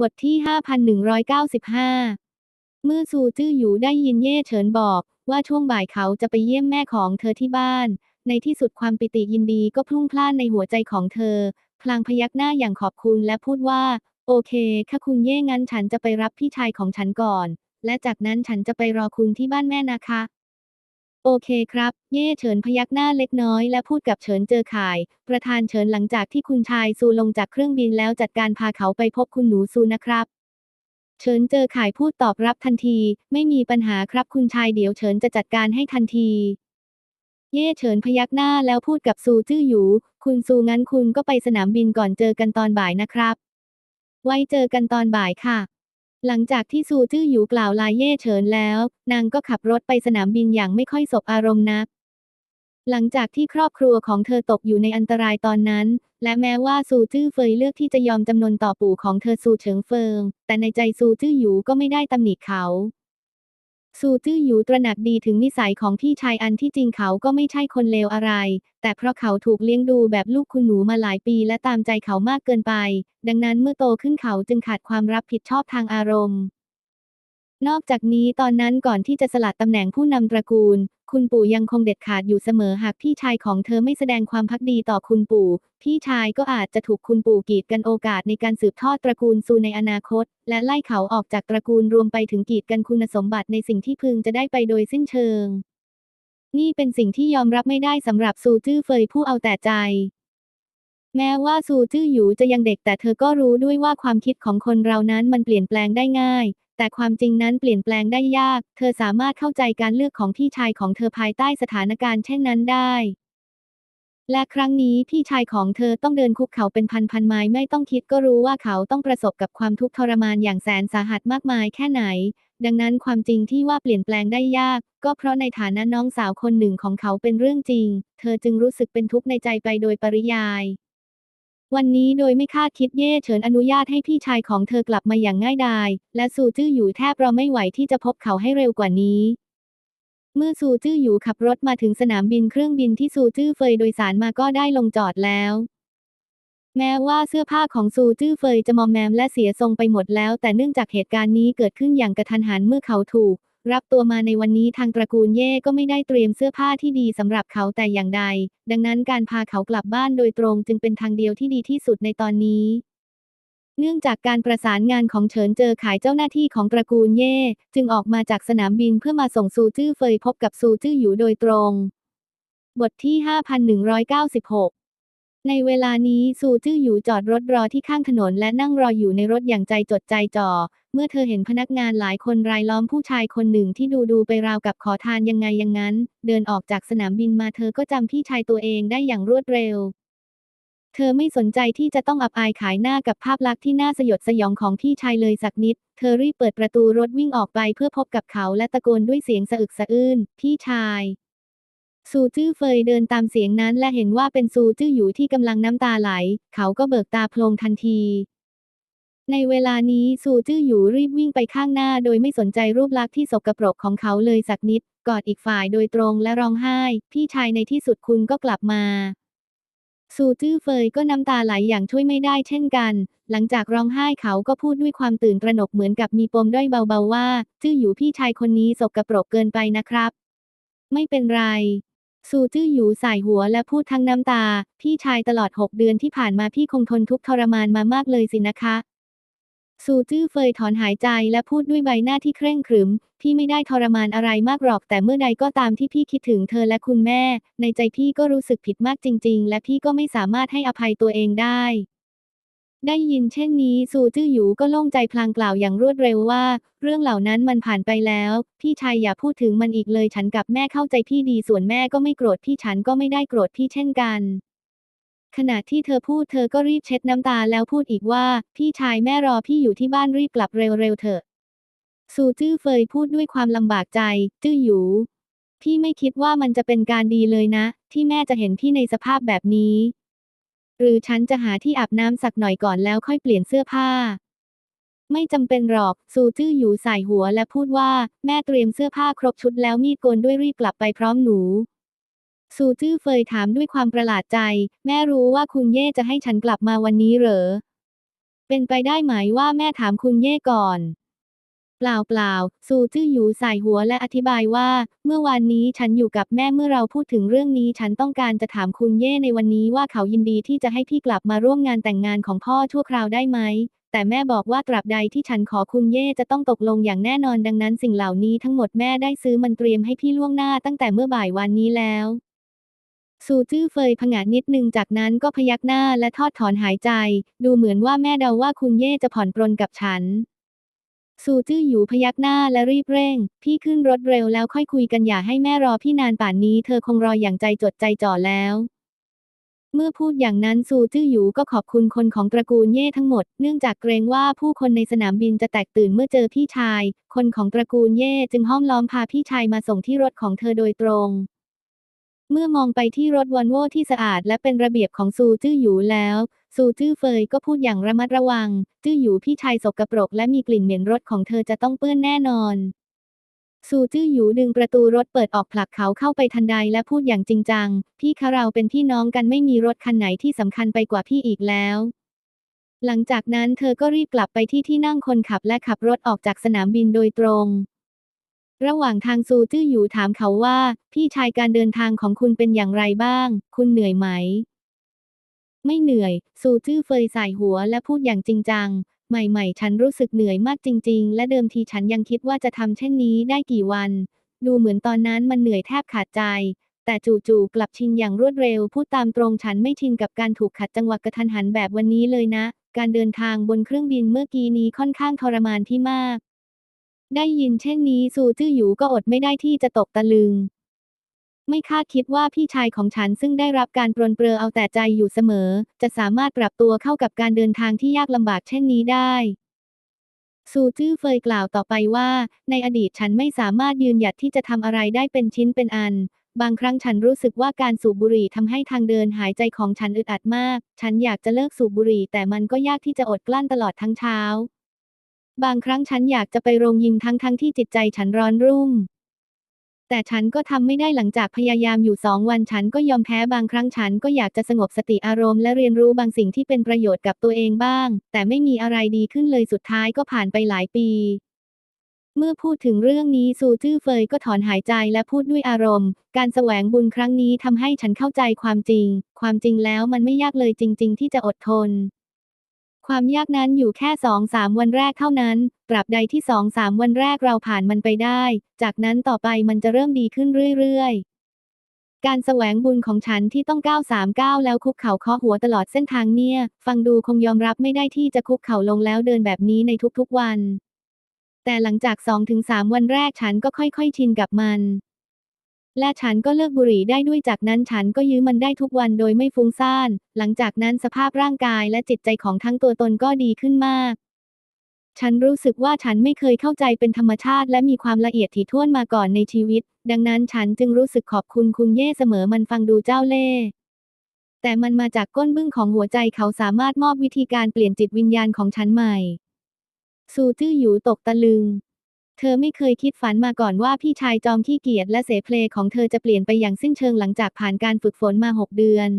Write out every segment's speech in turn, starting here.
บทที่ 5195 เมื่อซูจื้อหยูได้ยินเย่เฉินบอก ว่าช่วงบ่ายเขาจะไปเยี่ยมแม่ของเธอที่บ้าน ในที่สุดความปิติยินดีก็พลุ่งพล่านในหัวใจของเธอ พลางพยักหน้าอย่างขอบคุณและพูดว่า โอเคค่ะคุณเย่งั้นฉันจะไปรับพี่ชายของฉันก่อน และจากนั้นฉันจะไปรอคุณที่บ้านแม่นะคะ โอเคครับ เย่เฉินพยักหน้าเล็กน้อยและพูดกับเฉินเจอข่าย ประธานเฉินหลังจากที่คุณชายซูลงจากเครื่องบินแล้วจัดการพาเขาไปพบคุณหนูซูนะครับ เฉินเจอข่ายพูดตอบรับทันที ไม่มีปัญหาครับคุณชายเดี๋ยวเฉินจะจัดการให้ทันที เย่เฉินพยักหน้าแล้วพูดกับซูจื้อหยู คุณซูงั้นคุณก็ไปสนามบินก่อนเจอกันตอนบ่ายนะครับ ไว้เจอกันตอนบ่ายค่ะ หลังจากที่ซูจื้อหยู่กล่าวลาเย่เฉินแล้ว นางก็ขับรถไปสนามบินอย่างไม่ค่อยสบอารมณ์นัก หลังจากที่ครอบครัวของเธอตกอยู่ในอันตรายตอนนั้น และแม้ว่าซูจื้อเฟยเลือกที่จะยอมจำนนต่อปู่ของเธอซูเฉิงเฟิง แต่ในใจซูจื้อหยู่ก็ไม่ได้ตำหนิเขา ซูจื้อหยูตระหนักดีถึงนิสัยของพี่ชายอันที่จริงเขาก็ไม่ใช่คนเลวอะไร แต่เพราะเขาถูกเลี้ยงดูแบบลูกคุณหนูมาหลายปีและตามใจเขามากเกินไป ดังนั้นเมื่อโตขึ้นเขาจึงขาดความรับผิดชอบทางอารมณ์ นอกจากนี้ตอนนั้นก่อนที่จะสลัดตำแหน่งผู้นำตระกูล คุณปู่ยังคงเด็ดขาดอยู่เสมอหากพี่ชายของเธอไม่แสดงความพักดีต่อคุณปู่ พี่ชายก็อาจจะถูกคุณปู่กีดกันโอกาสในการสืบทอดตระกูลซูในอนาคต และไล่เขาออกจากตระกูลรวมไปถึงกีดกันคุณสมบัติในสิ่งที่พึงจะได้ไปโดยสิ้นเชิง นี่เป็นสิ่งที่ยอมรับไม่ได้สำหรับซูจื้อเฟยผู้เอาแต่ใจ แม้ว่าซูจื้อหยูจะยังเด็กแต่เธอก็รู้ด้วยว่าความคิดของคนเรานั้นมันเปลี่ยนแปลงได้ง่าย แต่ความจริงนั้นเปลี่ยนแปลงได้ยาก เธอสามารถเข้าใจการเลือกของพี่ชายของเธอภายใต้สถานการณ์เช่นนั้นได้ และครั้งนี้พี่ชายของเธอต้องเดินคุกเขาเป็นพันพันไม้ไม่ต้องคิดก็รู้ว่าเขาต้องประสบกับความทุกข์ทรมานอย่างแสนสาหัสมากมายแค่ไหน ดังนั้นความจริงที่ว่าเปลี่ยนแปลงได้ยาก ก็เพราะในฐานะน้องสาวคนหนึ่งของเขาเป็นเรื่องจริง เธอจึงรู้สึกเป็นทุกข์ในใจไปโดยปริยาย วันนี้โดยไม่คาดคิดเย่เฉินอนุญาตให้พี่ชายของเธอกลับมาอย่างง่ายดาย และซูจื้ออยู่แทบรอไม่ไหวที่จะพบเขาให้เร็วกว่านี้ เมื่อซูจื้ออยู่ขับรถมาถึงสนามบินเครื่องบินที่ซูจื้อเฟยโดยสารมาก็ได้ลงจอดแล้ว แม้ว่าเสื้อผ้าของซูจื้อเฟยจะมอมแมมและเสียทรงไปหมดแล้ว แต่เนื่องจากเหตุการณ์นี้เกิดขึ้นอย่างกระทันหันเมื่อเขาถูก รับตัวมาในวันนี้ทางตระกูลเย่ก็ไม่ได้เตรียมเสื้อผ้าที่ดีสำหรับเขาแต่อย่างใด ดังนั้นการพาเขากลับบ้านโดยตรงจึงเป็นทางเดียวที่ดีที่สุดในตอนนี้ เนื่องจากการประสานงานของเฉินเจอขายเจ้าหน้าที่ของตระกูลเย่จึงออกมาจากสนามบินเพื่อมาส่งซูจื้อเฟยพบกับซูจื้ออยู่โดยตรง บทที่ 5196 ในเวลานี้ซูจื้ออยู่จอดรถรอที่ข้างถนนและนั่งรออยู่ในรถอย่างใจจดใจจ่อ เมื่อเธอเห็นพนักงานหลายคนรายล้อมผู้ชายคนหนึ่งที่ดูดูไปราวกับขอทานยังไงย่างนั้น เดินออกจากสนามบินมาเธอก็จำพี่ชายตัวเองได้อย่างรวดเร็ว เธอไม่สนใจที่จะต้องอับอายขายหน้ากับภาพลักษณ์ที่น่าสยดสยองของพี่ชายเลยสักนิด เธอรีบเปิดประตูรถวิ่งออกไปเพื่อพบกับเขาและตะโกนด้วยเสียงสะอึกสะอื้น พี่ชาย ซูจื้อเฟยเดินตามเสียงนั้นและเห็นว่าเป็นซูจื้ออยู่ที่กำลังน้ำตาไหล เขาก็เบิกตาโพลงทันที ในเวลานี้ซูจื้ออยู่รีบวิ่งไปข้างหน้าโดยไม่สนใจรูปลักษณ์ที่สกปรกของเขาเลยสักนิด กอดอีกฝ่ายโดยตรงและร้องไห้ พี่ชายในที่สุดคุณก็กลับมาซูจื้อเฟยก็น้ำตาไหลอย่างช่วยไม่ได้เช่นกัน หลังจากร้องไห้เขาก็พูดด้วยความตื่นตระหนกเหมือนกับมีปมด้อยเบาๆว่า จื้ออยู่พี่ชายคนนี้สกปรกเกินไปนะครับ ไม่เป็นไร ซูจื้อหยูสายหัวและพูดทั้งน้ำตา พี่ชายตลอดหกเดือนที่ผ่านมาพี่คงทนทุกข์ทรมานมามากเลยสินะคะซูจื้อเฟยถอนหายใจและพูดด้วยใบหน้าที่เคร่งขรึม พี่ไม่ได้ทรมานอะไรมากหรอก แต่เมื่อใดก็ตามที่พี่คิดถึงเธอและคุณแม่ ในใจพี่ก็รู้สึกผิดมากจริง ๆ และพี่ก็ไม่สามารถให้อภัยตัวเองได้ ได้ยินเช่นนี้ซูจื้อหยูก็โล่งใจพลางกล่าวอย่างรวดเร็วว่า เรื่องเหล่านั้นมันผ่านไปแล้ว พี่ชายอย่าพูดถึงมันอีกเลยฉันกับแม่เข้าใจพี่ดีส่วนแม่ก็ไม่โกรธพี่ฉันก็ไม่ได้โกรธพี่เช่นกัน ขณะที่เธอพูดเธอก็รีบเช็ดน้ำตาแล้วพูดอีกว่า พี่ชายแม่รอพี่อยู่ที่บ้านรีบกลับเร็วๆเถอะซูจื้อเฟยพูดด้วยความลำบากใจ จื้อหยูพี่ไม่คิดว่ามันจะเป็นการดีเลยนะ ที่แม่จะเห็นพี่ในสภาพแบบนี้ หรือฉันจะหาที่อาบน้ำสักหน่อยก่อนแล้วค่อยเปลี่ยนเสื้อผ้า ไม่จำเป็นหรอก ซูจื้อหยูใส่หัวและพูดว่า แม่เตรียมเสื้อผ้าครบชุดแล้วมีดโกนด้วยรีบกลับไปพร้อมหนู ซูจื้อเฟยถามด้วยความประหลาดใจ แม่รู้ว่าคุณเย่จะให้ฉันกลับมาวันนี้เหรอ เป็นไปได้ไหมว่าแม่ถามคุณเย่ก่อน เปล่าเปล่าซูจื้อหยูสายหัวและอธิบายว่า เมื่อวานนี้ฉันอยู่กับแม่เมื่อเราพูดถึงเรื่องนี้ ฉันต้องการจะถามคุณเย่ในวันนี้ว่าเขายินดีที่จะให้พี่กลับมาร่วมงานแต่งงานของพ่อชั่วคราวได้ไหมแต่แม่บอกว่าตราบใดที่ฉันขอคุณเย่จะต้องตกลงอย่างแน่นอนดังนั้นสิ่งเหล่านี้ทั้งหมดแม่ได้ซื้อมันเตรียมให้พี่ล่วงหน้าตั้งแต่เมื่อบ่ายวันนี้แล้วซูจื้อเฟยผงาดนิดนึงจากนั้นก็พยักหน้าและทอดถอนหายใจ ดูเหมือนว่าแม่เดาว่าคุณเย่จะผ่อนปรนกับฉัน ซูจื้อหยูพยักหน้าและรีบเร่ง พี่ขึ้นรถเร็วแล้วค่อยคุยกันอย่าให้แม่รอพี่นานป่านนี้เธอคงรออย่างใจจดใจจ่อแล้ว เมื่อพูดอย่างนั้นซูจื้อหยูก็ขอบคุณคนของตระกูลเย่ทั้งหมด เนื่องจากเกรงว่าผู้คนในสนามบินจะแตกตื่นเมื่อเจอพี่ชาย คนของตระกูลเย่จึงห้อมล้อมพาพี่ชายมาส่งที่รถของเธอโดยตรง เมื่อมองไปที่รถวอลโว่ที่สะอาดและเป็นระเบียบของซูจื้อหยูแล้ว ซูจื้อเฟยก็พูดอย่างระมัดระวัง จื้อหยูพี่ชายสกปรกและมีกลิ่นเหม็นรถของเธอจะต้องเปื้อนแน่นอน ซูจื้อหยูดึงประตูรถเปิดออกผลักเขาเข้าไปทันใดและพูดอย่างจริงจัง พี่คะเราเป็นพี่น้องกันไม่มีรถคันไหนที่สำคัญไปกว่าพี่อีกแล้ว หลังจากนั้นเธอก็รีบกลับไปที่ที่นั่งคนขับและขับรถออกจากสนามบินโดยตรง ระหว่างทางซูจื้อหยูถามเขาว่า พี่ชายการเดินทางของคุณเป็นอย่างไรบ้าง คุณเหนื่อยไหม ไม่เหนื่อย ซูจื้อเฟยสายหัวและพูดอย่างจริงจัง ใหม่ๆ ฉันรู้สึกเหนื่อยมากจริง ๆ และเดิมทีฉันยังคิดว่าจะทำเช่นนี้ได้กี่วัน ดูเหมือนตอนนั้นมันเหนื่อยแทบขาดใจ แต่จู่ๆกลับชินอย่างรวดเร็ว พูดตามตรงฉันไม่ชินกับการถูกขัดจังหวะกระทันหันแบบวันนี้เลยนะ การเดินทางบนเครื่องบินเมื่อกี้นี้ค่อนข้างทรมานที่มาก ได้ยินเช่นนี้ซูจื้อหยูก็อดไม่ได้ที่จะตกตะลึง ไม่คาดคิดว่าพี่ชายของฉันซึ่งได้รับการปรนเปรอเอาแต่ใจอยู่เสมอ จะสามารถปรับตัวเข้ากับการเดินทางที่ยากลำบากเช่นนี้ได้ซูจื้อเฟยกล่าวต่อไปว่า ในอดีตฉันไม่สามารถยืนหยัดที่จะทำอะไรได้เป็นชิ้นเป็นอัน บางครั้งฉันรู้สึกว่าการสูบบุหรี่ทำให้ทางเดินหายใจของฉันอึดอัดมาก ฉันอยากจะเลิกสูบบุหรี่แต่มันก็ยากที่จะอดกลั้นตลอดทั้งเช้า บางครั้งฉันอยากจะไปโรงยิมทั้งทั้งที่จิตใจฉันร้อนรุ่ม แต่ฉันก็ทำไม่ได้หลังจากพยายามอยู่สองวันฉันก็ยอมแพ้บางครั้งฉันก็อยากจะสงบสติอารมณ์และเรียนรู้บางสิ่งที่เป็นประโยชน์กับตัวเองบ้าง แต่ไม่มีอะไรดีขึ้นเลยสุดท้ายก็ผ่านไปหลายปี เมื่อพูดถึงเรื่องนี้ซูจื้อเฟยก็ถอนหายใจและพูดด้วยอารมณ์ การแสวงบุญครั้งนี้ทำให้ฉันเข้าใจความจริง ความจริงแล้วมันไม่ยากเลยจริง ๆ ที่จะอดทน ความยากนั้นอยู่แค่สองสามวันแรกเท่านั้น ตราบใดที่สองสามวันแรกเราผ่านมันไปได้ จากนั้นต่อไปมันจะเริ่มดีขึ้นเรื่อยๆ การแสวงบุญของฉันที่ต้องก้าวสามก้าวแล้วคุกเข่าเคาะหัวตลอดเส้นทางเนี่ย ฟังดูคงยอมรับไม่ได้ที่จะคุกเข่าลงแล้วเดินแบบนี้ในทุกๆวัน แต่หลังจากสองถึงสามวันแรกฉันก็ค่อยๆ ชินกับมัน และฉันก็เลิกบุหรี่ได้ด้วยจากนั้นฉันก็ยื้อมันได้ทุกวันโดยไม่ฟุ้งซ่าน หลังจากนั้นสภาพร่างกายและจิตใจของทั้งตัวตนก็ดีขึ้นมาก ฉันรู้สึกว่าฉันไม่เคยเข้าใจเป็นธรรมชาติ และมีความละเอียดถี่ถ้วนมาก่อนในชีวิต ดังนั้นฉันจึงรู้สึกขอบคุณคุณเย่เสมอมันฟังดูเจ้าเล่ห์แต่มันมาจากก้นบึ้งของหัวใจเขาสามารถมอบวิธีการเปลี่ยนจิตวิญญาณของฉันใหม่ ซูจื้อหยู่ตกตะลึง เธอไม่เคยคิดฝันมาก่อนว่าพี่ชายจอมขี้เกียจและเสเพลของเธอจะเปลี่ยนไปอย่างสิ้นเชิงหลังจากผ่านการฝึกฝนมาหกเดือน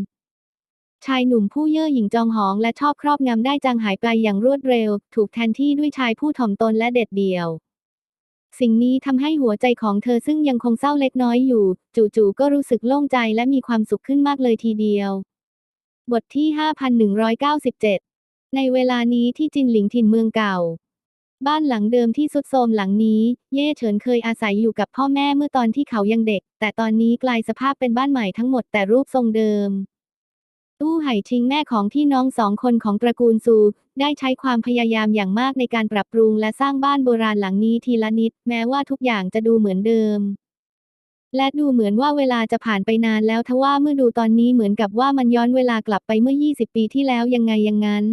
ชายหนุ่มผู้เย่อหยิ่งจองหองและชอบครอบงำได้จางหายไปอย่างรวดเร็ว ถูกแทนที่ด้วยชายผู้ถ่อมตนและเด็ดเดี่ยว สิ่งนี้ทำให้หัวใจของเธอซึ่งยังคงเศร้าเล็กน้อยอยู่ จู่ๆก็รู้สึกโล่งใจและมีความสุขขึ้นมากเลยทีเดียว บทที่ 5197 ในเวลานี้ที่จินหลิงถิ่นเมืองเก่า บ้านหลังเดิมที่สุดโทรมหลังนี้ เย่เฉินเคยอาศัยอยู่กับพ่อแม่เมื่อตอนที่เขายังเด็ก แต่ตอนนี้กลายสภาพเป็นบ้านใหม่ทั้งหมดแต่รูปทรงเดิม ตู้ไห่ชิงแม่ของพี่น้องสองคนของตระกูลซู ได้ใช้ความพยายามอย่างมากในการปรับปรุงและสร้างบ้านโบราณหลังนี้ทีละนิด แม้ว่าทุกอย่างจะดูเหมือนเดิมและดูเหมือนว่าเวลาจะผ่านไปนานแล้วทว่าเมื่อดูตอนนี้เหมือนกับว่ามันย้อนเวลากลับไปเมื่อ 20 ปีที่แล้วยังไงอย่างนั้น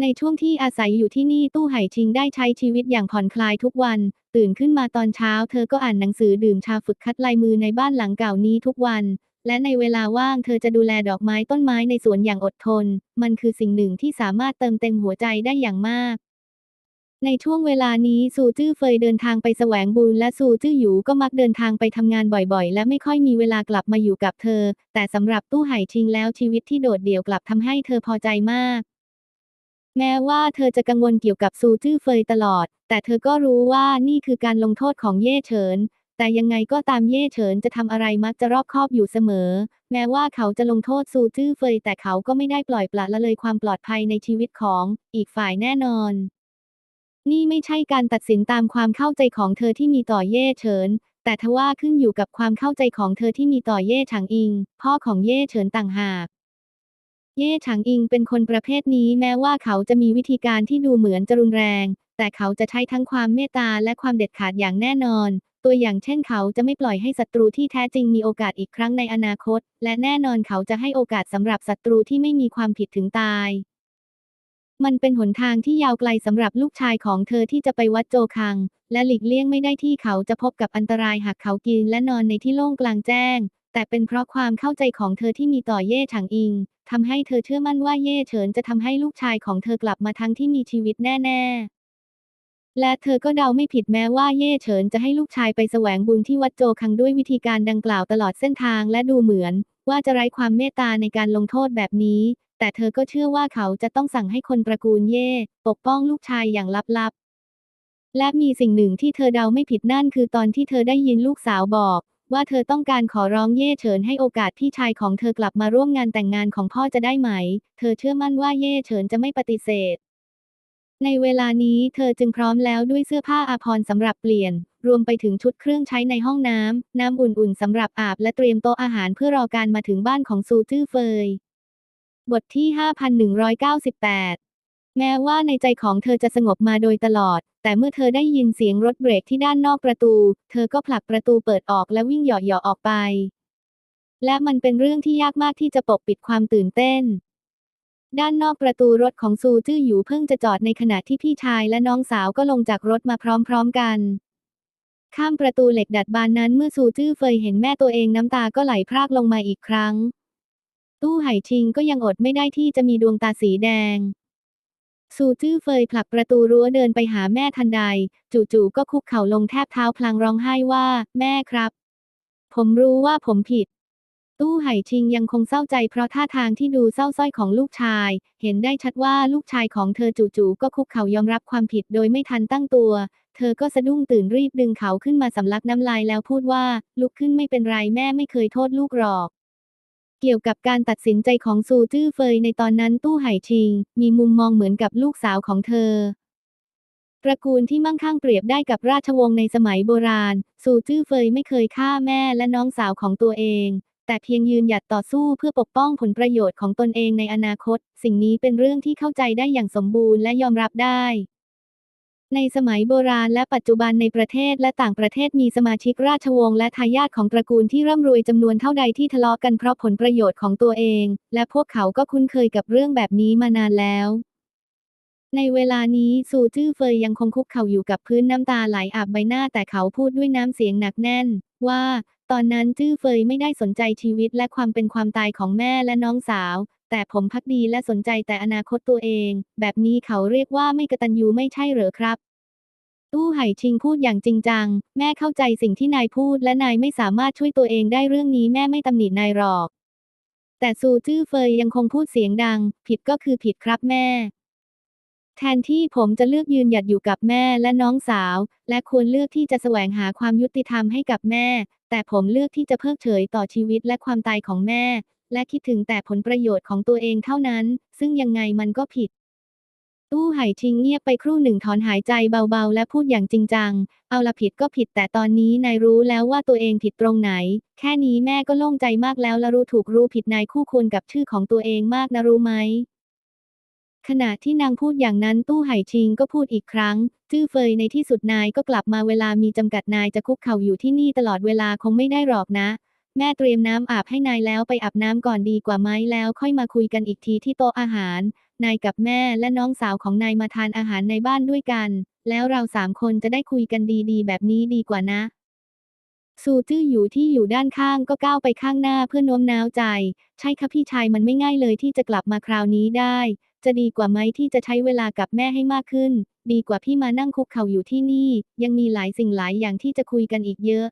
ในช่วงที่อาศัยอยู่ที่นี่ตู้ไห่ชิงได้ใช้ชีวิตอย่างผ่อนคลายทุกวัน ตื่นขึ้นมาตอนเช้า เธอก็อ่านหนังสือดื่มชาฝึกคัดลายมือในบ้านหลังเก่านี้ทุกวัน และในเวลาว่างเธอจะดูแลดอกไม้ต้นไม้ในสวนอย่างอดทน มันคือสิ่งหนึ่งที่สามารถเติมเต็มหัวใจได้อย่างมาก ในช่วงเวลานี้ซูจื้อเฟยเดินทางไปแสวงบุญและซูจื้อหยูก็มักเดินทางไปทำงานบ่อยๆ และไม่ค่อยมีเวลากลับมาอยู่กับเธอ แต่สำหรับตู้ไห่ชิงแล้วชีวิตที่โดดเดี่ยวกลับทำให้เธอพอใจมาก แม้ว่าเธอจะกังวลเกี่ยวกับซูจื้อเฟยตลอด แต่เธอก็รู้ว่านี่คือการลงโทษของเย่เฉิน แต่ยังไงก็ตามเย่เฉินจะทำอะไรมักจะรอบคอบอยู่เสมอ แม้ว่าเขาจะลงโทษซูจื้อเฟยแต่เขาก็ไม่ได้ปล่อยปละละเลยความปลอดภัยในชีวิตของอีกฝ่ายแน่นอน นี่ไม่ใช่การตัดสินตามความเข้าใจของเธอที่มีต่อเย่เฉิน แต่ทว่าขึ้นอยู่กับความเข้าใจของเธอที่มีต่อเย่ฉางอิง พ่อของเย่เฉินต่างหาก เย่ฉางอิงเป็นคนประเภทนี้แม้ว่าเขาจะมีวิธีการที่ดูเหมือนจะรุนแรง แต่เขาจะใช้ทั้งความเมตตาและความเด็ดขาดอย่างแน่นอน ตัวอย่างเช่นเขาจะไม่ปล่อยให้ศัตรูที่แท้จริงมีโอกาสอีกครั้งในอนาคต และแน่นอนเขาจะให้โอกาสสำหรับศัตรูที่ไม่มีความผิดถึงตาย มันเป็นหนทางที่ยาวไกลสำหรับลูกชายของเธอที่จะไปวัดโจคัง และหลีกเลี่ยงไม่ได้ที่เขาจะพบกับอันตรายหากเขากินและนอนในที่โล่งกลางแจ้ง แต่เป็นเพราะความเข้าใจของเธอที่มีต่อเย่ฉางอิงทำให้เธอเชื่อมั่นว่าเย่เฉินจะทำให้ลูกชายของเธอกลับมาทั้งที่มีชีวิตแน่ๆและเธอก็เดาไม่ผิดแม้ว่าเย่เฉินจะให้ลูกชายไปแสวงบุญที่วัดโจคังด้วยวิธีการดังกล่าวตลอดเส้นทางและดูเหมือน ว่าจะไร้ความเมตตาในการลงโทษแบบนี้ แต่เธอก็เชื่อว่าเขาจะต้องสั่งให้คนตระกูลเย่ปกป้องลูกชายอย่างลับๆ และมีสิ่งหนึ่งที่เธอเดาไม่ผิดนั่นคือตอนที่เธอได้ยินลูกสาวบอก ว่าเธอต้องการขอร้องเย่เฉินให้โอกาสพี่ชายของเธอกลับมาร่วมงานแต่งงานของพ่อจะได้ไหม เธอเชื่อมั่นว่าเย่เฉินจะไม่ปฏิเสธ ในเวลานี้เธอจึงพร้อมแล้วด้วยเสื้อผ้าอาภรณ์สำหรับเปลี่ยน รวมไปถึงชุดเครื่องใช้ในห้องน้ำ น้ำอุ่นๆสำหรับอาบและเตรียมโต๊ะอาหารเพื่อรอการมาถึงบ้านของซูจื้อเฟย บทที่ 5198 แม้ว่าในใจของเธอจะสงบมาโดยตลอด แต่เมื่อเธอได้ยินเสียงรถเบรกที่ด้านนอกประตู เธอก็ผลักประตูเปิดออกและวิ่งเหยาะๆออกไป และมันเป็นเรื่องที่ยากมากที่จะปกปิดความตื่นเต้น ด้านนอกประตูรถของซูจื้อหยูเพิ่งจะจอดในขณะที่พี่ชายและน้องสาวก็ลงจากรถมาพร้อมๆกัน ข้ามประตูเหล็กดัดบานนั้นเมื่อซูจื้อเฟยเห็นแม่ตัวเองน้ำตาก็ไหลพรากลงมาอีกครั้ง ตู้ไห่ชิงก็ยังอดไม่ได้ที่จะมีดวงตาสีแดง ซูจื้อเฟยผลักประตูรั้วเดินไปหาแม่ทันใด จู่ๆก็คุกเข่าลงแทบเท้าพลางร้องไห้ว่า แม่ครับ ผมรู้ว่าผมผิด ตู้ไห่ชิงยังคงเศร้าใจเพราะท่าทางที่ดูเศร้าส้อยของลูกชาย เห็นได้ชัดว่าลูกชายของเธอจู่ๆก็คุกเข่ายอมรับความผิดโดยไม่ทันตั้งตัว เธอก็สะดุ้งตื่นรีบดึงเขาขึ้นมาสำลักน้ำลายแล้วพูดว่า ลุกขึ้นไม่เป็นไรแม่ไม่เคยโทษลูกหรอก เกี่ยวกับการตัดสินใจของซูจื้อเฟยในตอนนั้นตู้ไห่ชิง มีมุมมองเหมือนกับลูกสาวของเธอตระกูลที่มั่งคั่งเปรียบได้กับราชวงศ์ในสมัยโบราณ ซูจื้อเฟยไม่เคยฆ่าแม่และน้องสาวของตัวเอง แต่เพียงยืนหยัดต่อสู้เพื่อปกป้องผลประโยชน์ของตนเองในอนาคต สิ่งนี้เป็นเรื่องที่เข้าใจได้อย่างสมบูรณ์และยอมรับได้ ในสมัยโบราณและปัจจุบันในประเทศและต่างประเทศมีสมาชิกราชวงศ์และทายาทของตระกูลที่ร่ำรวยจำนวนเท่าใดที่ทะเลาะกันเพราะผลประโยชน์ของตัวเอง และพวกเขาก็คุ้นเคยกับเรื่องแบบนี้มานานแล้ว ในเวลานี้ซูจื้อเฟยยังคงคุกเข่าอยู่กับพื้นน้ำตาไหลอาบใบหน้าแต่เขาพูดด้วยน้ำเสียงหนักแน่น ว่า ตอนนั้นจื้อเฟยไม่ได้สนใจชีวิตและความเป็นความตายของแม่และน้องสาว แต่ผมพักดีและสนใจแต่อนาคตตัวเอง แบบนี้เขาเรียกว่าไม่กตัญญูไม่ใช่เหรอครับ ตู้ไห่ชิงพูดอย่างจริงจัง แม่เข้าใจสิ่งที่นายพูดและนายไม่สามารถช่วยตัวเองได้เรื่องนี้แม่ไม่ตำหนินายหรอก แต่ซูจื้อเฟยยังคงพูดเสียงดัง ผิดก็คือผิดครับแม่ แทนที่ผมจะเลือกยืนหยัดอยู่กับแม่และน้องสาว และควรเลือกที่จะแสวงหาความยุติธรรมให้กับแม่แต่ผมเลือกที่จะเพิกเฉยต่อชีวิตและความตายของแม่ และคิดถึงแต่ผลประโยชน์ของตัวเองเท่านั้น ซึ่งยังไงมันก็ผิด ตู้ไห่ชิงเงียบไปครู่หนึ่งถอนหายใจเบาๆ และพูดอย่างจริงจัง เอาละผิดก็ผิดแต่ตอนนี้นายรู้แล้วว่าตัวเองผิดตรงไหน แค่นี้แม่ก็โล่งใจมากแล้วและรู้ถูกรู้ผิดนายคู่ควรกับชื่อของตัวเองมากนะรู้ไหมขณะที่นางพูดอย่างนั้นตู้ไห่ชิงก็พูดอีกครั้ง จื้อเฟยในที่สุดนายก็กลับมาเวลามีจำกัดนายจะคุกเข่าอยู่ที่นี่ตลอดเวลาคงไม่ได้หรอกนะ แม่เตรียมน้ำอาบให้นายแล้วไปอาบน้ำก่อนดีกว่าไหมแล้วค่อยมาคุยกันอีกทีที่โต๊ะอาหาร นายกับแม่และน้องสาวของนายมาทานอาหารในบ้านด้วยกัน แล้วเราสามคนจะได้คุยกันดีๆ แบบนี้ดีกว่านะ ซูจื้ออยู่ที่อยู่ด้านข้างก็ก้าวไปข้างหน้าเพื่อโน้มน้าวใจ ใช่ค่ะพี่ชายมันไม่ง่ายเลยที่จะกลับมาคราวนี้ได้ จะดีกว่าไหมที่จะใช้เวลากับแม่ให้มากขึ้น ดีกว่าพี่มานั่งคุกเข่าอยู่ที่นี่ ยังมีหลายสิ่งหลายอย่างที่จะคุยกันอีกเยอะ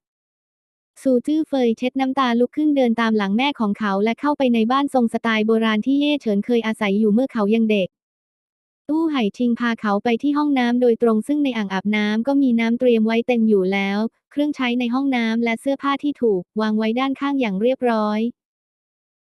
ซูจื้อเฟยเช็ดน้ำตาลุกขึ้นเดินตามหลังแม่ของเขาและเข้าไปในบ้านทรงสไตล์โบราณที่เย่เฉินเคยอาศัยอยู่เมื่อเขายังเด็ก ตู้ไห่ชิงพาเขาไปที่ห้องน้ำโดยตรงซึ่งในอ่างอาบน้ำก็มีน้ำเตรียมไว้เต็มอยู่แล้ว เครื่องใช้ในห้องน้ำและเสื้อผ้าที่ถูก วางไว้ด้านข้างอย่างเรียบร้อย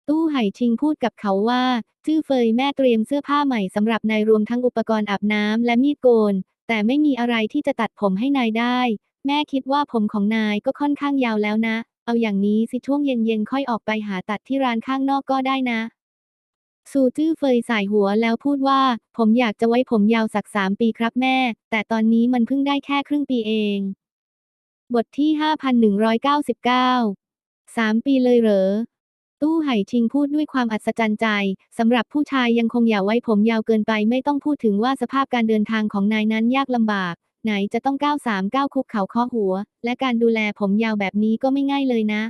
ตู้ไห่ชิงพูดกับเขาว่า จื้อเฟยแม่เตรียมเสื้อผ้าใหม่สำหรับนายรวมทั้งอุปกรณ์อาบน้ำและมีดโกน แต่ไม่มีอะไรที่จะตัดผมให้นายได้ แม่คิดว่าผมของนายก็ค่อนข้างยาวแล้วนะ เอาอย่างนี้สิช่วงเย็นๆค่อยออกไปหาตัดที่ร้านข้างนอกก็ได้นะ ซูจื้อเฟยสายหัวแล้วพูดว่า ผมอยากจะไว้ผมยาวสักสามปีครับแม่ แต่ตอนนี้มันเพิ่งได้แค่ครึ่งปีเอง บทที่ 5199สามปีเลยเหรอตู้ไห่ชิงพูดด้วยความอัศจรรย์ใจสำหรับผู้ชายยังคงอย่าไว้ผมยาวเกินไปไม่ต้องพูดถึงว่าสภาพการเดินทางของนายนั้นยากลำบาก ไหนจะต้องก้าวสามก้าวคุกเข่าข้อหัว และการดูแลผมยาวแบบนี้ก็ไม่ง่ายเลยนะ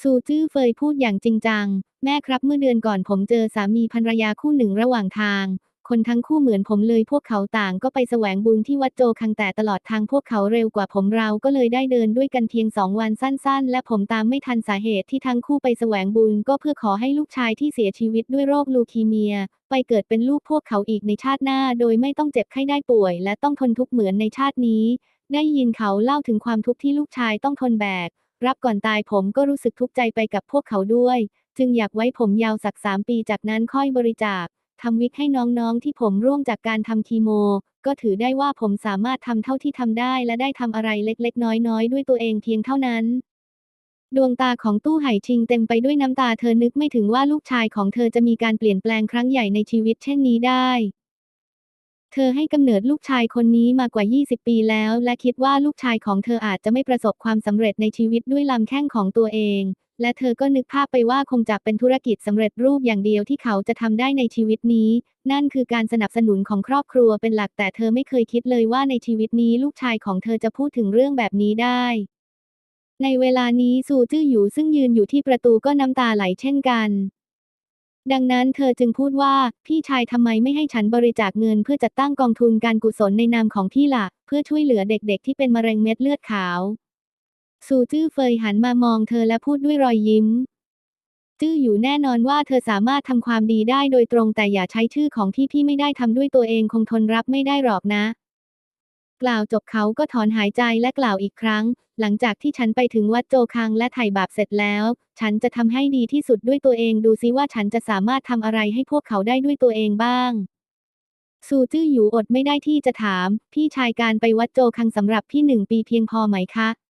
ซูจื้อเฟยพูดอย่างจริงจัง แม่ครับเมื่อเดือนก่อนผมเจอสามีภรรยาคู่หนึ่งระหว่างทาง คนทั้งคู่เหมือนผมเลยพวกเขาต่างก็ไปแสวงบุญที่วัดโจคังแต่ตลอดทางพวกเขาเร็วกว่าผมเราก็เลยได้เดินด้วยกันเพียงสองวันสั้นๆ และผมตามไม่ทันสาเหตุที่ทั้งคู่ไปแสวงบุญก็เพื่อขอให้ลูกชายที่เสียชีวิตด้วยโรคลูคีเมีย ไปเกิดเป็นลูกพวกเขาอีกในชาติหน้า โดยไม่ต้องเจ็บไข้ได้ป่วย และต้องทนทุกข์เหมือนในชาตินี้ ได้ยินเขาเล่าถึงความทุกข์ที่ลูกชายต้องทนแบก รับก่อนตายผมก็รู้สึกทุกข์ใจไปกับพวกเขาด้วย จึงอยากไว้ผมยาวสักสามปีจากนั้นค่อยบริจาค ทำวิกให้น้องๆ ที่ผมร่วงจากการทำคีโม ก็ถือได้ว่าผมสามารถทำเท่าที่ทำได้ และได้ทำอะไรเล็ก ๆ น้อยๆ ด้วยตัวเองเพียงเท่านั้น ดวงตาของตู้ไห่ชิงเต็มไปด้วยน้ำตาเธอนึกไม่ถึงว่าลูกชายของเธอจะมีการเปลี่ยนแปลงครั้งใหญ่ในชีวิตเช่นนี้ได้ เธอให้กำเนิดลูกชายคนนี้มากว่า 20 ปีแล้ว และคิดว่าลูกชายของเธออาจจะไม่ประสบความสำเร็จในชีวิตด้วยลำแข้งของตัวเอง และเธอก็นึกภาพไปว่าคงจะเป็นธุรกิจสำเร็จรูปอย่างเดียวที่เขาจะทำได้ในชีวิตนี้ นั่นคือการสนับสนุนของครอบครัวเป็นหลักแต่เธอไม่เคยคิดเลยว่าในชีวิตนี้ลูกชายของเธอจะพูดถึงเรื่องแบบนี้ได้ ในเวลานี้ซูจื้ออยู่ซึ่งยืนอยู่ที่ประตูก็น้ำตาไหลเช่นกัน ดังนั้นเธอจึงพูดว่าพี่ชายทำไมไม่ให้ฉันบริจาคเงินเพื่อจัดตั้งกองทุนการกุศลในนามของพี่ล่ะ เพื่อช่วยเหลือเด็กๆ ที่เป็นมะเร็งเม็ดเลือดขาว ซูจื้อเฟยหันมามองเธอและพูดด้วยรอยยิ้ม จื้ออยู่แน่นอนว่าเธอสามารถทำความดีได้โดยตรงแต่อย่าใช้ชื่อของที่พี่ไม่ได้ทำด้วยตัวเองคงทนรับไม่ได้หรอกนะ กล่าวจบเขาก็ถอนหายใจและกล่าวอีกครั้ง หลังจากที่ฉันไปถึงวัดโจคังและไถ่บาปเสร็จแล้ว ฉันจะทำให้ดีที่สุดด้วยตัวเองดูซิว่าฉันจะสามารถทำอะไรให้พวกเขาได้ด้วยตัวเองบ้างซูจื้ออยู่อดไม่ได้ที่จะถาม พี่ชายการไปวัดโจคังสำหรับพี่หนึ่งปีเพียงพอไหมคะ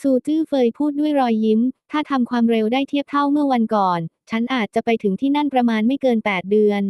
ซูจื้อเฟยพูดด้วยรอยยิ้ม ถ้าทำความเร็วได้เทียบเท่าเมื่อวันก่อน ฉันอาจจะไปถึงที่นั่นประมาณไม่เกิน 8 เดือน